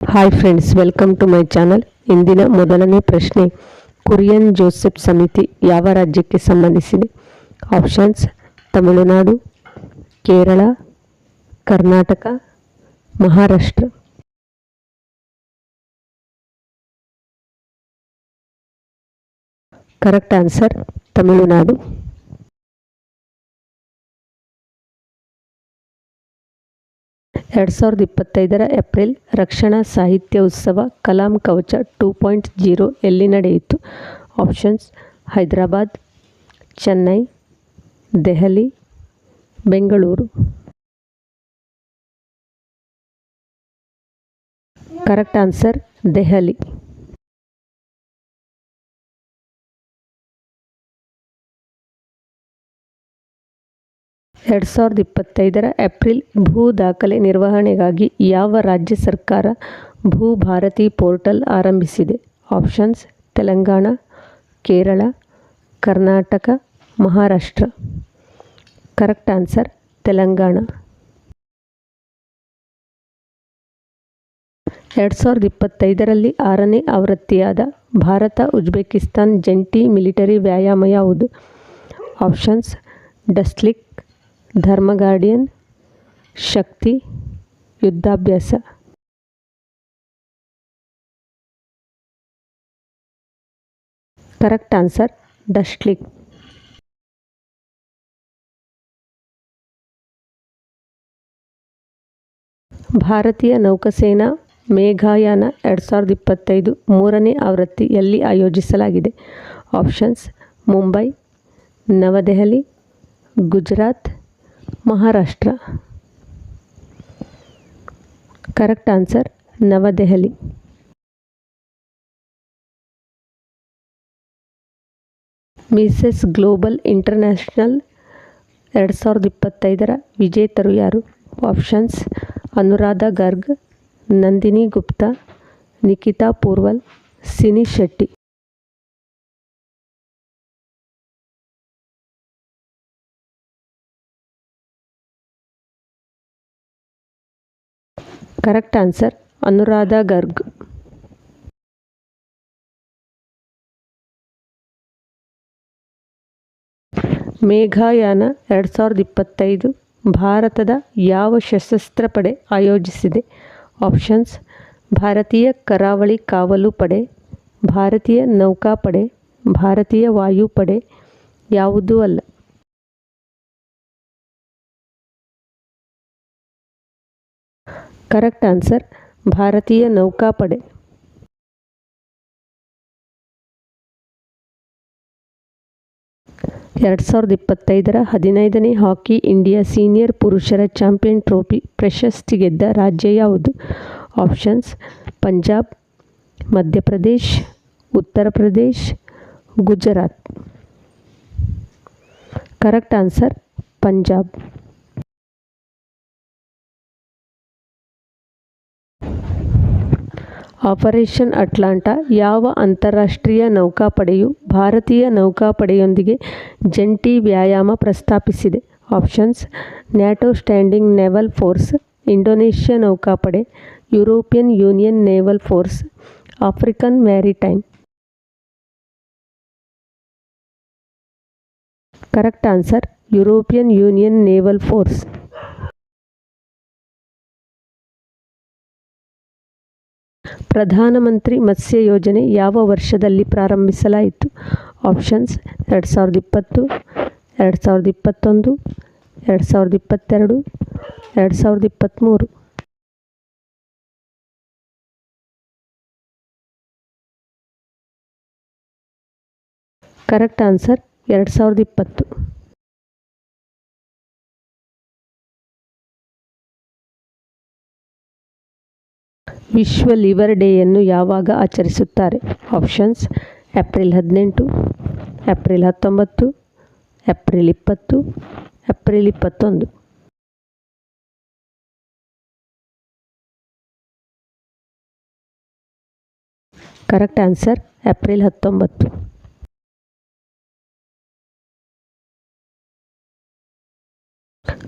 hi friends welcome to my channel ಇಂದಿನ ಮೊದಲನೇ ಪ್ರಶ್ನೆ ಕುರಿಯನ್ ಜೋಸೆಫ್ ಸಮಿತಿ ಯಾವ ರಾಜ್ಯಕ್ಕೆ ಸಂಬಂಧಿಸಿದೆ options Tamil Nadu Kerala Karnataka Maharashtra correct answer Tamil Nadu ಎರಡು ಸಾವಿರದ ಇಪ್ಪತ್ತೈದರ ಏಪ್ರಿಲ್ ರಕ್ಷಣಾ ಸಾಹಿತ್ಯ ಉತ್ಸವ ಕಲಾಂ ಕವಚ ಟೂ ಪಾಯಿಂಟ್ ಜೀರೋ ಎಲ್ಲಿ ನಡೆಯಿತು? Options, Hyderabad, Chennai, Delhi, Bengaluru. Correct answer, Delhi. ಎರಡು ಸಾವಿರದ ಇಪ್ಪತ್ತೈದರ ಏಪ್ರಿಲ್ ಭೂ ದಾಖಲೆ ನಿರ್ವಹಣೆಗಾಗಿ ಯಾವ ರಾಜ್ಯ ಸರ್ಕಾರ ಭೂ ಭಾರತಿ ಪೋರ್ಟಲ್ ಆರಂಭಿಸಿದೆ? Options, Telangana, Kerala, Karnataka, Maharashtra. Correct answer, Telangana. ಎರಡು ಸಾವಿರದ ಇಪ್ಪತ್ತೈದರಲ್ಲಿ ಆರನೇ ಆವೃತ್ತಿಯಾದ ಭಾರತ ಉಜ್ಬೇಕಿಸ್ತಾನ್ ಜಂಟಿ ಮಿಲಿಟರಿ ವ್ಯಾಯಾಮ ಯಾವುದು? Options Dustlik Dharma Guardian, Shakti, Yudh Abhyas. Correct answer Dustlik ಭಾರತೀಯ ನೌಕಾಸೇನಾ ಮೇಘಾಯಾನ ಎರಡು ಸಾವಿರದ ಇಪ್ಪತ್ತೈದು ಮೂರನೇ ಆವೃತ್ತಿ ಎಲ್ಲಿ ಆಯೋಜಿಸಲಾಗಿದೆ. Options, Mumbai, New Delhi, Gujarat Maharashtra. Correct answer New Delhi. Mrs Global International ಎರಡು ಸಾವಿರದ ಇಪ್ಪತ್ತೈದರ ವಿಜೇತರು ಯಾರು? Options Anuradha Garg, Nandini Gupta Nikhita Purval, Sini Shetty. Correct answer Anuradha Garg ಮೇಘಾಯಾನ ಎರಡು ಸಾವಿರದ ಇಪ್ಪತ್ತೈದು ಭಾರತದ ಯಾವ ಸಶಸ್ತ್ರ ಪಡೆ ಆಯೋಜಿಸಿದೆ? ಆಪ್ಷನ್ಸ್ ಭಾರತೀಯ ಕರಾವಳಿ ಕಾವಲು ಪಡೆ, ಭಾರತೀಯ ನೌಕಾಪಡೆ, ಭಾರತೀಯ ವಾಯುಪಡೆ ಯಾವುದೂ ಅಲ್ಲ. ಕರೆಕ್ಟ್ ಆನ್ಸರ್ ಭಾರತೀಯ ನೌಕಾಪಡೆ. ಎರಡು ಸಾವಿರದ ಇಪ್ಪತ್ತೈದರ ಹದಿನೈದನೇ ಹಾಕಿ ಇಂಡಿಯಾ ಸೀನಿಯರ್ ಪುರುಷರ ಚಾಂಪಿಯನ್ ಟ್ರೋಫಿ ಪ್ರಶಸ್ತಿ ಗೆದ್ದ ರಾಜ್ಯ ಯಾವುದು? Options, Punjab, Madhya Pradesh, Uttar Pradesh, Gujarat. Correct answer Punjab. Operation Atlanta ಯಾವ ಅಂತಾರಾಷ್ಟ್ರೀಯ ನೌಕಾಪಡೆಯು ಭಾರತೀಯ ನೌಕಾಪಡೆಯೊಂದಿಗೆ ಜಂಟಿ ವ್ಯಾಯಾಮ ಪ್ರಸ್ತಾಪಿಸಿದೆ? Options, NATO standing naval force, Indonesia ನೌಕಾಪಡೆ, European Union naval force, African maritime. Correct answer, European Union naval force. ಪ್ರಧಾನಮಂತ್ರಿ ಮತ್ಸ್ಯ ಯೋಜನೆ ಯಾವ ವರ್ಷದಲ್ಲಿ ಪ್ರಾರಂಭಿಸಲಾಯಿತು? ಆಪ್ಷನ್ಸ್ ಎರಡು ಸಾವಿರದ ಇಪ್ಪತ್ತು, ಎರಡು ಸಾವಿರದ ಇಪ್ಪತ್ತೊಂದು, ಎರಡು ಸಾವಿರದ ಇಪ್ಪತ್ತೆರಡು, ಎರಡು ಸಾವಿರದ ಇಪ್ಪತ್ತ್ಮೂರು ಕರೆಕ್ಟ್ ಆನ್ಸರ್ ಎರಡು ಸಾವಿರದ ಇಪ್ಪತ್ತು. ವಿಶ್ವ ಲಿವರ್ ಡೇಯನ್ನು ಯಾವಾಗ ಆಚರಿಸುತ್ತಾರೆ? ಆಪ್ಷನ್ಸ್, ಏಪ್ರಿಲ್ ಹದಿನೆಂಟು, ಏಪ್ರಿಲ್ ಹತ್ತೊಂಬತ್ತು, ಏಪ್ರಿಲ್ ಇಪ್ಪತ್ತು, ಏಪ್ರಿಲ್ ಇಪ್ಪತ್ತೊಂದು. ಕರೆಕ್ಟ್ ಆನ್ಸರ್, ಏಪ್ರಿಲ್ ಹತ್ತೊಂಬತ್ತು.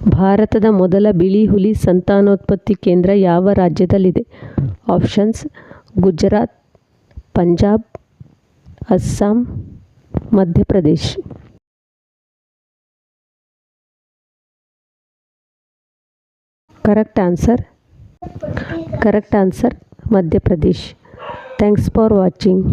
ಭಾರತದ ಮೊದಲ ಬಿಳಿ ಹುಲಿ ಸಂತಾನೋತ್ಪತ್ತಿ ಕೇಂದ್ರ ಯಾವ ರಾಜ್ಯದಲ್ಲಿದೆ? Options, Gujarat, Punjab, Assam, Madhya Pradesh. Correct answer? Correct answer Madhya Pradesh. Thanks for watching.